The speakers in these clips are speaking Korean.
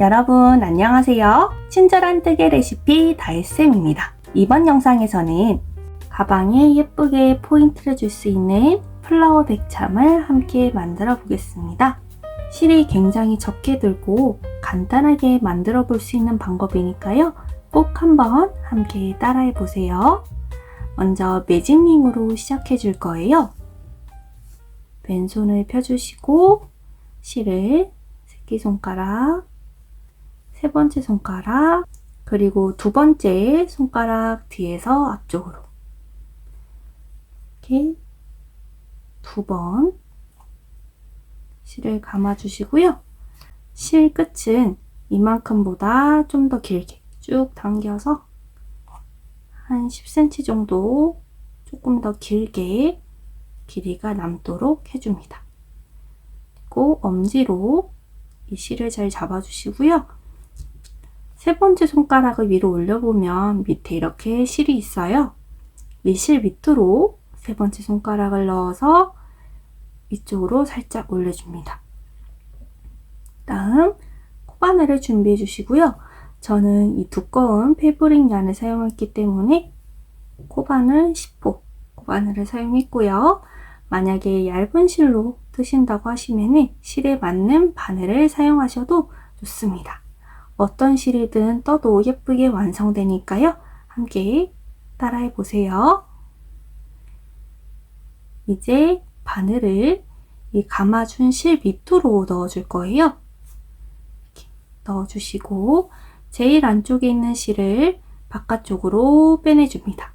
여러분 안녕하세요. 친절한 뜨개 레시피 다혜쌤입니다. 이번 영상에서는 가방에 예쁘게 포인트를 줄 수 있는 플라워 백참을 함께 만들어 보겠습니다. 실이 굉장히 적게 들고 간단하게 만들어 볼 수 있는 방법이니까요. 꼭 한번 함께 따라해 보세요. 먼저 매직링으로 시작해 줄 거예요. 왼손을 펴주시고 실을 새끼손가락, 세 번째 손가락, 그리고 두 번째 손가락 뒤에서 앞쪽으로 이렇게 두 번 실을 감아주시고요. 실 끝은 이만큼보다 좀 더 길게 쭉 당겨서 한 10cm 정도 조금 더 길게 길이가 남도록 해줍니다. 그리고 엄지로 이 실을 잘 잡아주시고요. 세 번째 손가락을 위로 올려보면 밑에 이렇게 실이 있어요. 이 실 밑으로 세 번째 손가락을 넣어서 위쪽으로 살짝 올려줍니다. 다음 코바늘을 준비해 주시고요. 저는 이 두꺼운 패브릭 얀을 사용했기 때문에 코바늘 10호 코바늘을 사용했고요. 만약에 얇은 실로 뜨신다고 하시면 실에 맞는 바늘을 사용하셔도 좋습니다. 어떤 실이든 떠도 예쁘게 완성되니까요. 함께 따라해 보세요. 이제 바늘을 이 감아준 실 밑으로 넣어줄 거예요. 넣어주시고 제일 안쪽에 있는 실을 바깥쪽으로 빼내줍니다.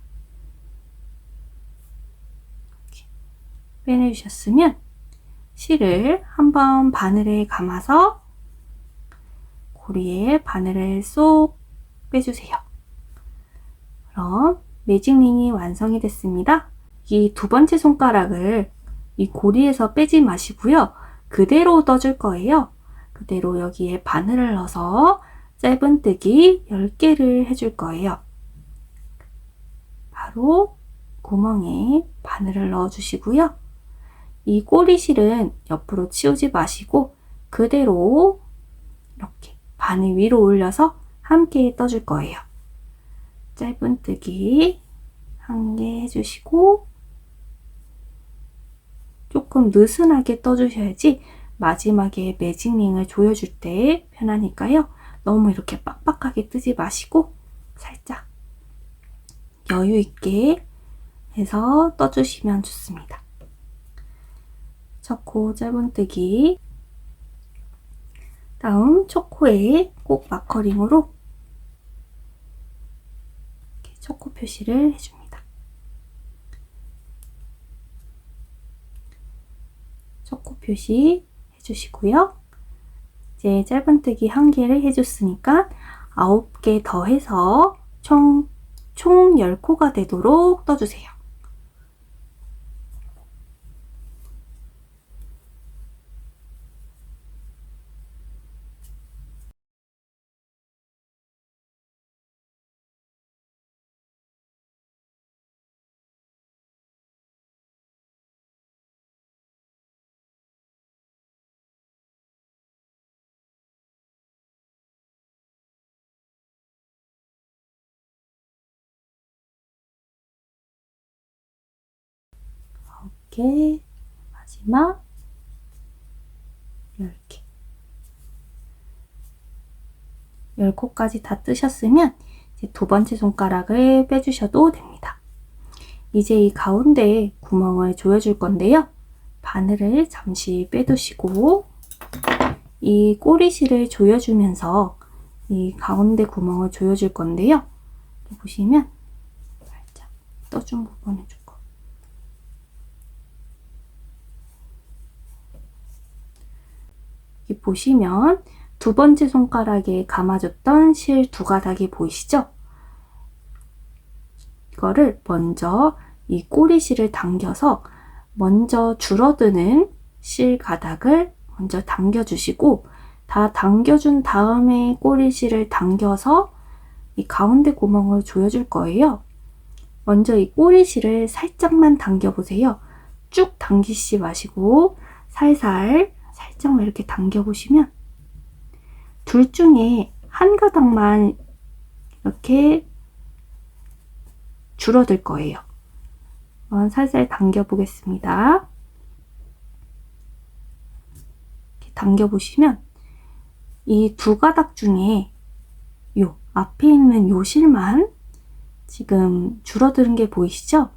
빼내주셨으면 실을 한번 바늘에 감아서 고리에 바늘을 쏙 빼주세요. 그럼 매직링이 완성이 됐습니다. 이 두 번째 손가락을 이 고리에서 빼지 마시고요. 그대로 떠줄 거예요. 그대로 여기에 바늘을 넣어서 짧은뜨기 10개를 해줄 거예요. 바로 구멍에 바늘을 넣어 주시고요. 이 꼬리실은 옆으로 치우지 마시고 그대로 이렇게 바늘 위로 올려서 함께 떠줄 거예요. 짧은뜨기 한 개 해주시고 조금 느슨하게 떠주셔야지 마지막에 매직링을 조여줄 때 편하니까요. 너무 이렇게 빡빡하게 뜨지 마시고 살짝 여유 있게 해서 떠주시면 좋습니다. 초코 짧은뜨기 다음 초코에 꼭 마커링으로 초코 표시를 해줍니다. 초코 표시 해주시고요. 이제 짧은뜨기 한 개를 해줬으니까 9개 더 해서 총, 총 10코가 되도록 떠주세요. 이렇게 마지막 10개 10코까지 다 뜨셨으면 이제 두 번째 손가락을 빼주셔도 됩니다. 이제 이 가운데 구멍을 조여줄 건데요. 바늘을 잠시 빼두시고 이 꼬리실을 조여주면서 이 가운데 구멍을 조여줄 건데요. 보시면 살짝 떠준 부분을 좀 여기 보시면 두 번째 손가락에 감아줬던 실 두 가닥이 보이시죠? 이거를 먼저 이 꼬리실을 당겨서 먼저 줄어드는 실 가닥을 먼저 당겨주시고 다 당겨준 다음에 꼬리실을 당겨서 이 가운데 구멍을 조여줄 거예요. 먼저 이 꼬리실을 살짝만 당겨보세요. 쭉 당기시 마시고 살살 살짝만 이렇게 당겨보시면 둘 중에 한 가닥만 이렇게 줄어들 거예요. 한번 살살 당겨 보겠습니다. 이렇게 당겨 보시면 이 두 가닥 중에 요 앞에 있는 요 실만 지금 줄어드는 게 보이시죠?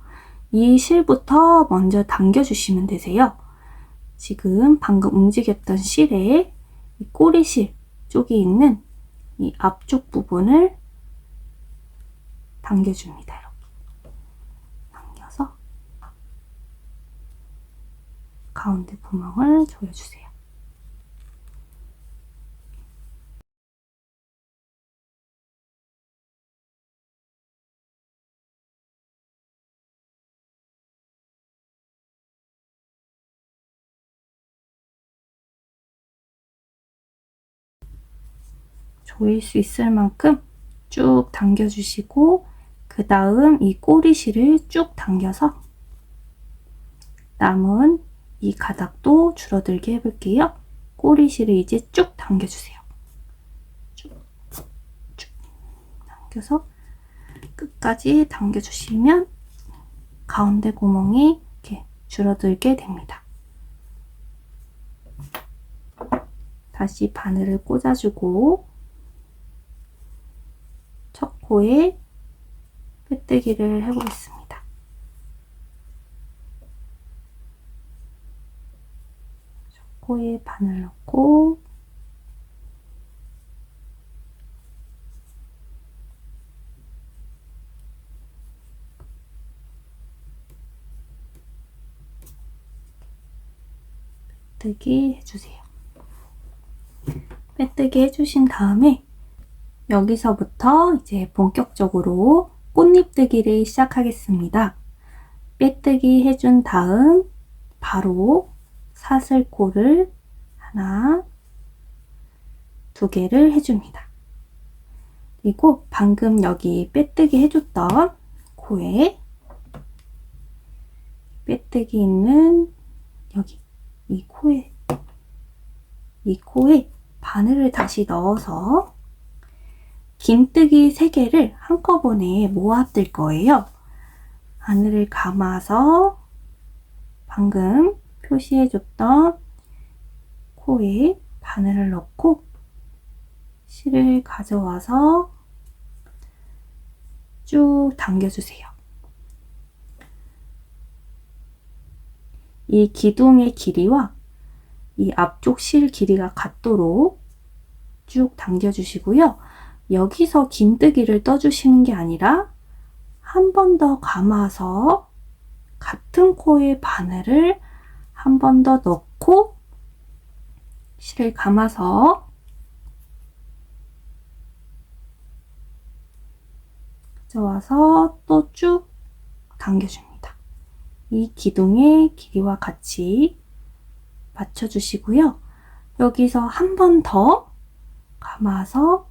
이 실부터 먼저 당겨 주시면 되세요. 지금 방금 움직였던 실에 이 꼬리실 쪽에 있는 이 앞쪽 부분을 당겨줍니다. 이렇게 당겨서 가운데 구멍을 조여주세요. 조일 수 있을 만큼 쭉 당겨주시고 그 다음 이 꼬리실을 쭉 당겨서 남은 이 가닥도 줄어들게 해볼게요. 꼬리실을 이제 쭉 당겨주세요. 쭉, 쭉 당겨서 끝까지 당겨주시면 가운데 구멍이 이렇게 줄어들게 됩니다. 다시 바늘을 꽂아주고 첫 코에 빼뜨기를 해보겠습니다. 첫 코에 바늘 넣고 빼뜨기 해주세요. 빼뜨기 해주신 다음에 여기서부터 이제 본격적으로 꽃잎뜨기를 시작하겠습니다. 빼뜨기 해준 다음 바로 사슬코를 하나, 두 개를 해줍니다. 그리고 방금 여기 빼뜨기 해줬던 코에 빼뜨기 있는 여기 이 코에 이 코에 바늘을 다시 넣어서 긴뜨기 3개를 한꺼번에 모아 뜰 거예요. 바늘을 감아서 방금 표시해줬던 코에 바늘을 넣고 실을 가져와서 쭉 당겨주세요. 이 기둥의 길이와 이 앞쪽 실 길이가 같도록 쭉 당겨주시고요. 여기서 긴뜨기를 떠주시는 게 아니라 한 번 더 감아서 같은 코에 바늘을 한 번 더 넣고 실을 감아서 가져와서 또 쭉 당겨줍니다. 이 기둥의 길이와 같이 맞춰주시고요. 여기서 한 번 더 감아서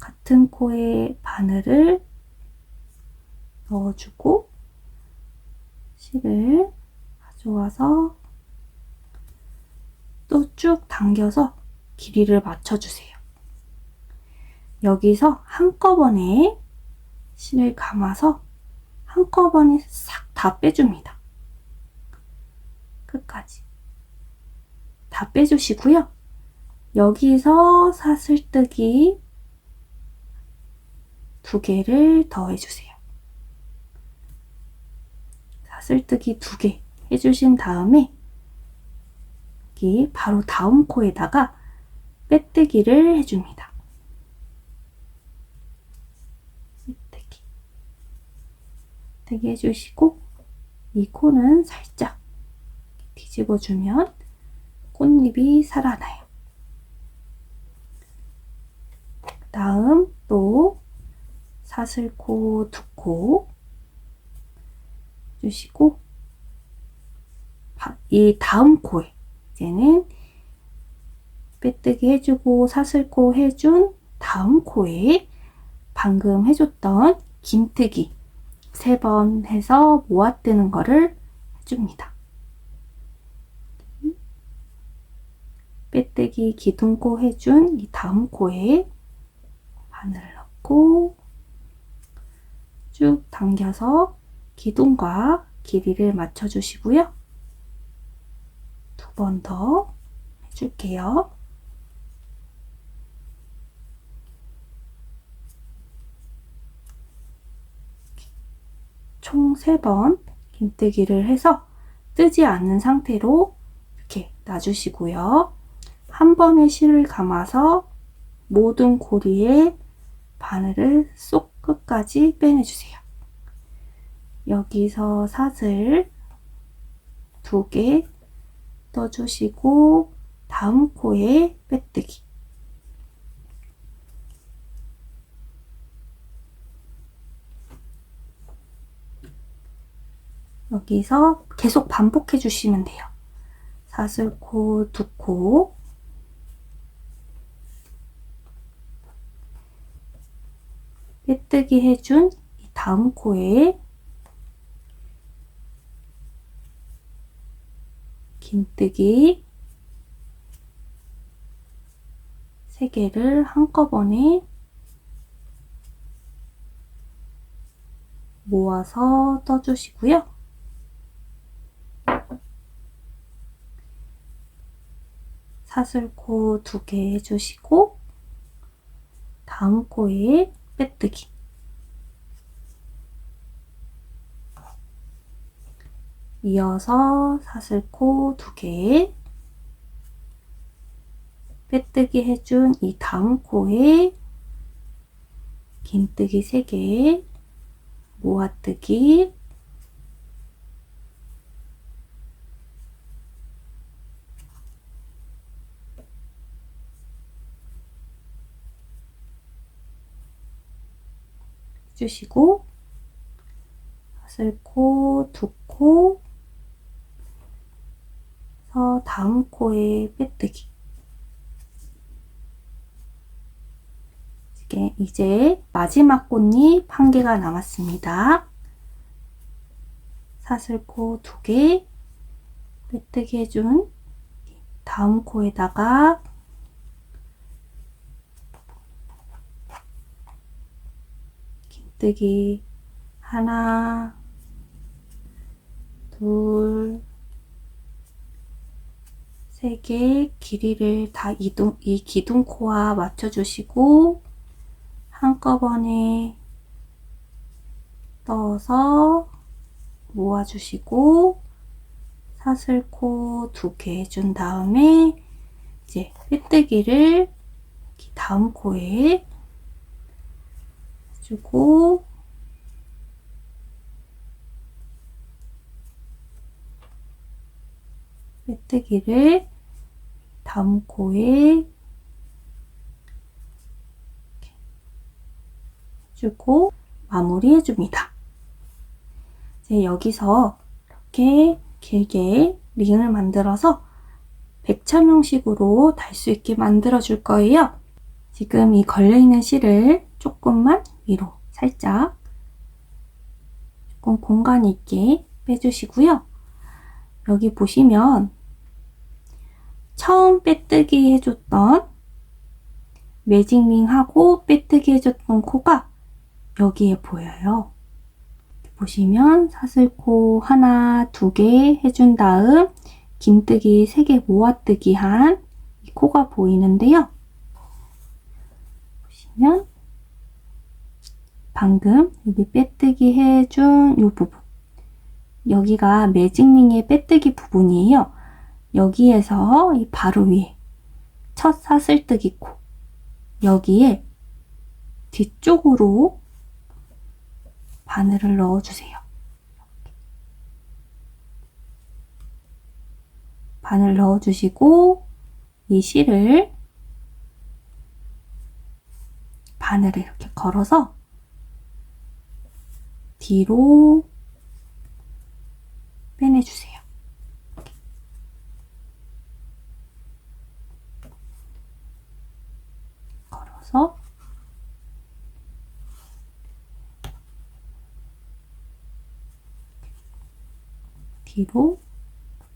같은 코에 바늘을 넣어주고 실을 가져와서 또 쭉 당겨서 길이를 맞춰주세요. 여기서 한꺼번에 실을 감아서 한꺼번에 싹 다 빼줍니다. 끝까지. 다 빼주시고요. 여기서 사슬뜨기 두 개를 더해주세요. 사슬뜨기 두 개 해주신 다음에 여기 바로 다음 코에다가 빼뜨기를 해줍니다. 빼뜨기. 빼뜨기 해주시고 이 코는 살짝 뒤집어주면 꽃잎이 살아나요. 다음 또 사슬코 두코 주시고 이 다음 코에 이제는 빼뜨기 해주고 사슬코 해준 다음 코에 방금 해줬던 긴뜨기 세 번 해서 모아뜨는 거를 해줍니다. 빼뜨기 기둥코 해준 이 다음 코에 바늘을 넣고 쭉 당겨서 기둥과 길이를 맞춰주시고요. 두 번 더 해줄게요. 총 3번 긴뜨기를 해서 뜨지 않는 상태로 이렇게 놔주시고요. 한 번에 실을 감아서 모든 고리에 바늘을 쏙 끝까지 빼내주세요. 여기서 사슬 두 개 떠주시고 다음 코에 빼뜨기 여기서 계속 반복해 주시면 돼요. 사슬코 두 코, 빼 뜨기 해준 이 다음 코에 긴뜨기 세 개를 한꺼번에 모아서 떠주시고요. 사슬코 두개 해주시고 다음 코에 빼뜨기 이어서 사슬코 두 개. 빼뜨기 해준 이 다음 코에 긴뜨기 세개 모아뜨기 해주시고 사슬코 두 코, 서 다음 코에 빼뜨기. 이제 마지막 꽃잎 한 개가 남았습니다. 사슬코 두 개, 빼뜨기 해준 다음 코에다가 긴뜨기 하나, 둘, 세 개 길이를 다 이동, 이 기둥코와 맞춰주시고 한꺼번에 떠서 모아주시고 사슬코 두 개 해준 다음에 이제 빼뜨기를 다음 코에 해주고 빼뜨기를 다음 코에 주고 마무리 해 줍니다. 이제 여기서 이렇게 길게 링을 만들어서 백참 형식으로 달 수 있게 만들어 줄 거예요. 지금 이 걸려있는 실을 조금만 위로 살짝 조금 공간 있게 빼주시고요. 여기 보시면 처음 빼뜨기 해줬던 매직링하고 빼뜨기 해줬던 코가 여기에 보여요. 보시면 사슬코 하나, 두 개 해준 다음 긴뜨기 세 개 모아뜨기 한 이 코가 보이는데요. 보시면 방금 여기 빼뜨기 해준 이 부분 여기가 매직링의 빼뜨기 부분이에요. 여기에서 이 바로 위에 첫 사슬뜨기 코 여기에 뒤쪽으로 바늘을 넣어주세요. 바늘 넣어주시고 이 실을 바늘을 이렇게 걸어서 뒤로 빼내주세요. 걸어서 뒤로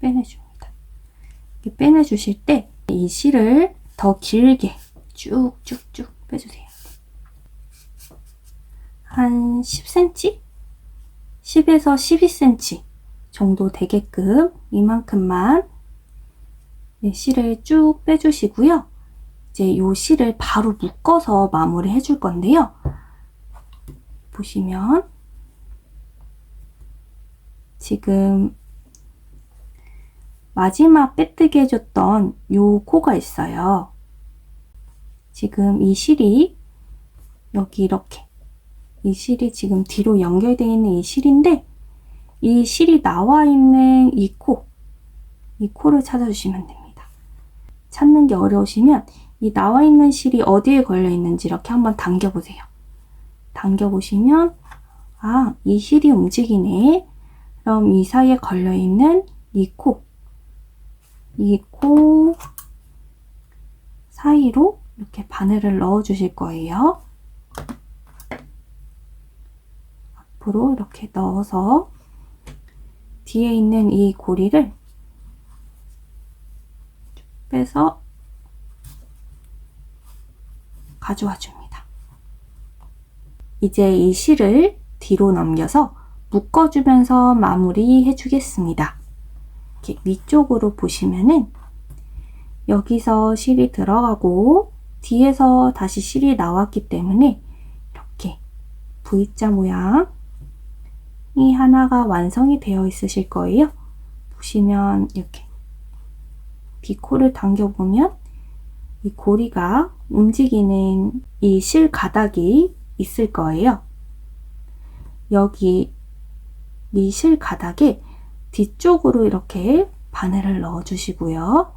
빼내줍니다. 이렇게 빼내주실 때 이 실을 더 길게 쭉쭉쭉 빼주세요. 한 10cm? 10에서 12cm 정도 되게끔 이만큼만 네, 실을 쭉 빼주시고요. 이제 이 실을 바로 묶어서 마무리 해줄 건데요. 보시면 지금 마지막 빼뜨기 해줬던 요 코가 있어요. 지금 이 실이 여기 이렇게 이 실이 지금 뒤로 연결되어 있는 이 실인데 이 실이 나와 있는 이 코, 이 코를 찾아주시면 됩니다. 찾는 게 어려우시면 이 나와 있는 실이 어디에 걸려 있는지 이렇게 한번 당겨보세요. 당겨보시면 아, 이 실이 움직이네. 그럼 이 사이에 걸려 있는 이 코, 이 코 사이로 이렇게 바늘을 넣어 주실 거예요. 앞으로 이렇게 넣어서 뒤에 있는 이 고리를 쭉 빼서 가져와 줍니다. 이제 이 실을 뒤로 넘겨서 묶어주면서 마무리해 주겠습니다. 이렇게 위쪽으로 보시면은 여기서 실이 들어가고 뒤에서 다시 실이 나왔기 때문에 이렇게 V자 모양 이 하나가 완성이 되어 있으실 거예요. 보시면 이렇게 비코를 당겨보면 이 고리가 움직이는 이 실 가닥이 있을 거예요. 여기 이 실 가닥에 뒤쪽으로 이렇게 바늘을 넣어 주시고요.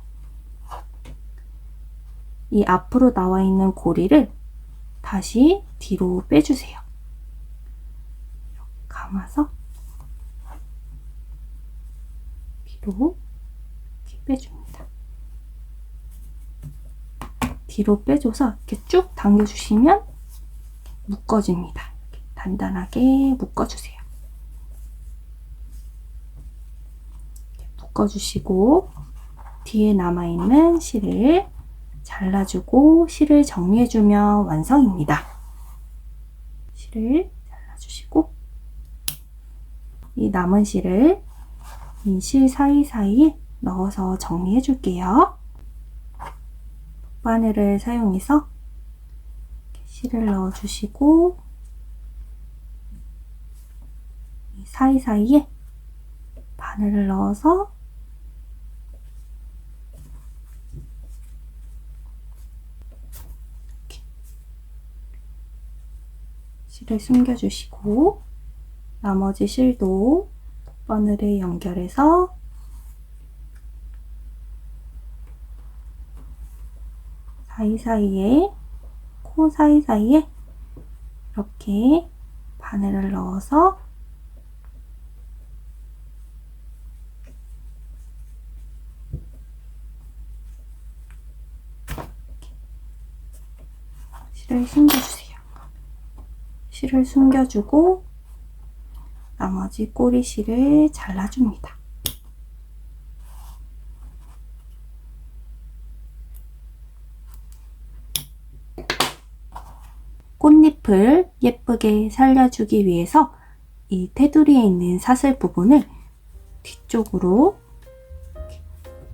이 앞으로 나와 있는 고리를 다시 뒤로 빼주세요. 감아서 뒤로 이렇게 빼줍니다. 뒤로 빼줘서 이렇게 쭉 당겨주시면 묶어집니다. 단단하게 묶어주세요. 묶어주시고 뒤에 남아있는 실을 잘라주고 실을 정리해주면 완성입니다. 실을 잘라주시고 이 남은 실을 이 실 사이사이에 넣어서 정리해줄게요. 바늘을 사용해서 실을 넣어주시고 이 사이사이에 바늘을 넣어서 실을 숨겨주시고 나머지 실도 바늘에 연결해서 사이사이에 코 사이사이에 이렇게 바늘을 넣어서 실을 숨겨주세요. 실을 숨겨주고 나머지 꼬리 실을 잘라줍니다. 꽃 잎을 예쁘게 살려주기 위해서 이 테두리에 있는 사슬 부분을 뒤쪽으로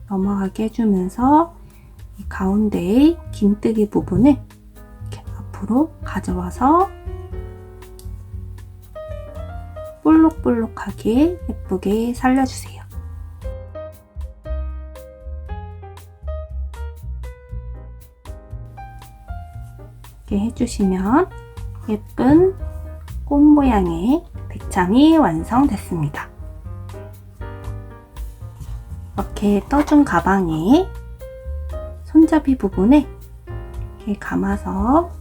넘어가게 해주면서 이 가운데의 긴뜨기 부분을 이렇게 앞으로 가져와서 볼록볼록하게 예쁘게 살려주세요. 이렇게 해주시면 예쁜 꽃 모양의 백참이 완성됐습니다. 이렇게 떠준 가방에 손잡이 부분에 이렇게 감아서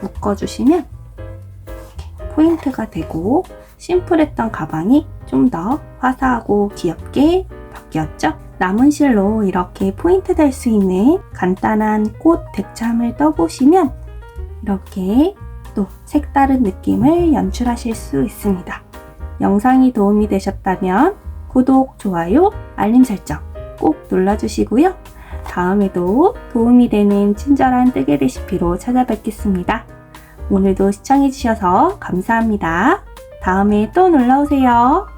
묶어주시면 포인트가 되고 심플했던 가방이 좀 더 화사하고 귀엽게 바뀌었죠? 남은 실로 이렇게 포인트 될 수 있는 간단한 꽃 백참을 떠보시면 이렇게 또 색다른 느낌을 연출하실 수 있습니다. 영상이 도움이 되셨다면 구독, 좋아요, 알림 설정 꼭 눌러주시고요. 다음에도 도움이 되는 친절한 뜨개 레시피로 찾아뵙겠습니다. 오늘도 시청해주셔서 감사합니다. 다음에 또 놀러오세요.